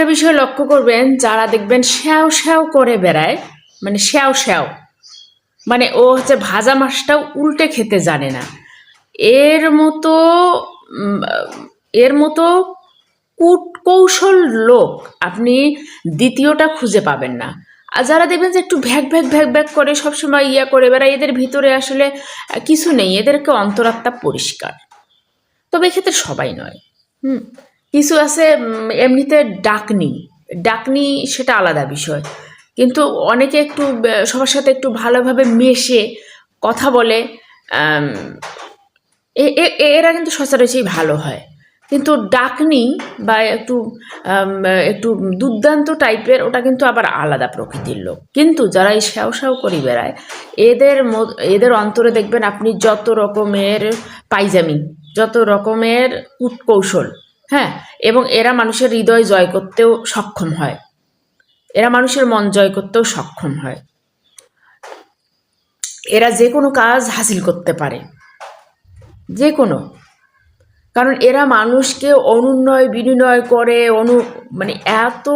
একটা বিষয় লক্ষ্য করবেন, যারা দেখবেন শ্যাও শ্যাও করে বেড়ায় মানে শ্যাও শ্যাও মানে ও হচ্ছে ভাজা মাছটাও উল্টে খেতে জানে না। এর মতো এর মতো কূট কৌশল লোক আপনি দ্বিতীয়টা খুঁজে পাবেন না। আর যারা দেখবেন যে একটু ভ্যাক ভ্যাক ভ্যাক ভ্যাক করে সবসময় ইয়া করে বেড়ায়, এদের ভিতরে আসলে কিছু নেই, এদেরকে অন্তরাত্মা পরিষ্কার। তবে এক্ষেত্রে সবাই নয়, হুম? কিছু আছে এমনিতে ডাকনি। ডাকনি সেটা আলাদা বিষয়। কিন্তু অনেকে একটু সবার সাথে একটু ভালোভাবে মেশে কথা বলে এরা কিন্তু সচরাচরই ভালো হয়। কিন্তু ডাকনি বা একটু একটু দুর্দান্ত টাইপের, ওটা কিন্তু আবার আলাদা প্রকৃতির লোক। কিন্তু যারা এই শ্যাও শ্যাও করি বেড়ায়, এদের এদের অন্তরে দেখবেন আপনি যত রকমের পাইজামি, যত রকমের কূটকৌশল হ্যাঁ এবং এরা মানুষের হৃদয় জয় করতেও সক্ষম হয়। এরা মানুষের মন জয় করতেও সক্ষম হয়। এরা যে কোনো কাজ হাসিল করতে পারে। যে কোনো। কারণ এরা মানুষকে অনুন্নয় বিনিময় করে, অনু মানে এত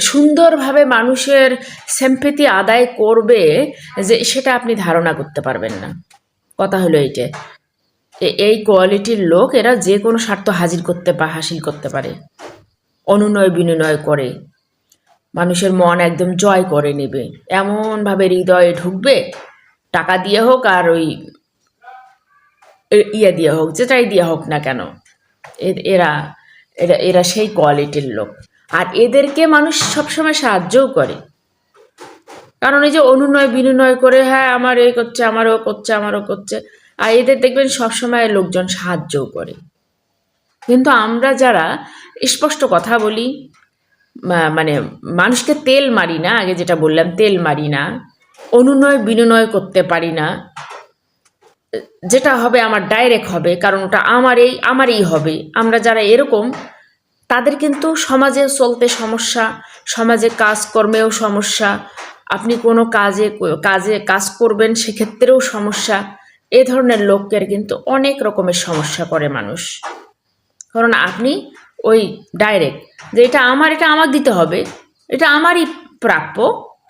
সুন্দরভাবে মানুষের সেম্পেতি আদায় করবে যে সেটা আপনি ধারণা করতে পারবেন না। কথা হলো এইটা। এই কোয়ালিটির লোক এরা যে কোনো স্বার্থ হাজির করতে বা হাসিল করতে পারে। অনুনয় বিনয় করে। মানুষের মন একদম জয় করে নেবে। এমনভাবে হৃদয়ে ঢুকবে, টাকা দিয়ে হোক আর ওই ইয়ে দিয়ে হোক, যেটাই দিয়ে হোক না কেন এরা এরা এরা সেই কোয়ালিটির লোক। আর এদেরকে মানুষ সবসময় সাহায্যও করে। কারণ এই যে অনুনয় বিনিময় করে হ্যাঁ আমার এই করছে, আমারও করছে আমারও করছে আর এদের দেখবেন সবসময় লোকজন সাহায্যও করে। কিন্তু আমরা যারা, স্পষ্ট কথা বলি মানে মানুষকে তেল মারি না, আগে যেটা বললাম, তেল মারি না, অনুনয় বিনয় করতে পারি না, যেটা হবে আমার ডাইরেক্ট হবে, কারণ ওটা আমারই আমারই হবে। আমরা যারা এরকম, তাদের কিন্তু সমাজে চলতে সমস্যা, সমাজে কাজকর্মেও সমস্যা, আপনি কোনো কাজে কাজে কাজ করবেন সেক্ষেত্রেও সমস্যা। এ ধরনের লোকের কিন্তু অনেক রকমের সমস্যা করে মানুষ। কারণ আপনি ওই ডাইরেক্ট যে এটা আমার এটা আমার দিতে হবে, এটা আমারই প্রাপ্য,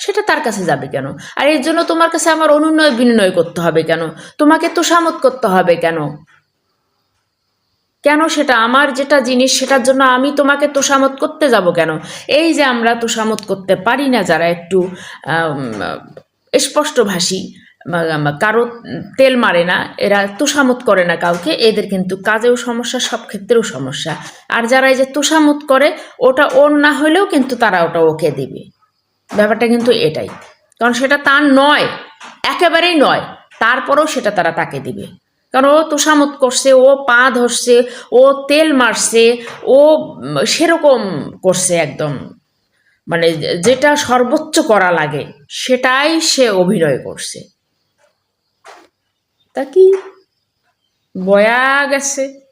সেটা তার কাছে যাবে কেন? আর এর জন্য তোমার কাছে আমার অনুনয় বিনিময় করতে হবে কেন? তোমাকে তোষামত করতে হবে কেন? কেন সেটা আমার যেটা জিনিস, সেটার জন্য আমি তোমাকে তোষামত করতে যাব কেন? এই যে আমরা তোষামত করতে পারি না যারা একটু স্পষ্টভাষী কারও তেল মারে না, এরা তোষামত করে না কাউকে, এদের কিন্তু কাজেও সমস্যা, সব ক্ষেত্রেও সমস্যা। আর যারা এই যে তোষামত করে, ওটা ওর না হলেও কিন্তু তারা ওটা ওকে দিবে। ব্যাপারটা কিন্তু এটাই। কারণ সেটা তার নয়, একেবারেই নয়, তারপরেও সেটা তারা তাকে দিবে। কারণ ও তোষামত করছে, ও পা ধরছে, ও তেল মারছে, ও সেরকম করছে একদম। মানে যেটা সর্বোচ্চ করা লাগে, সেটাই সে অভিনয় করছে। Tá aqui. Boiaga-se.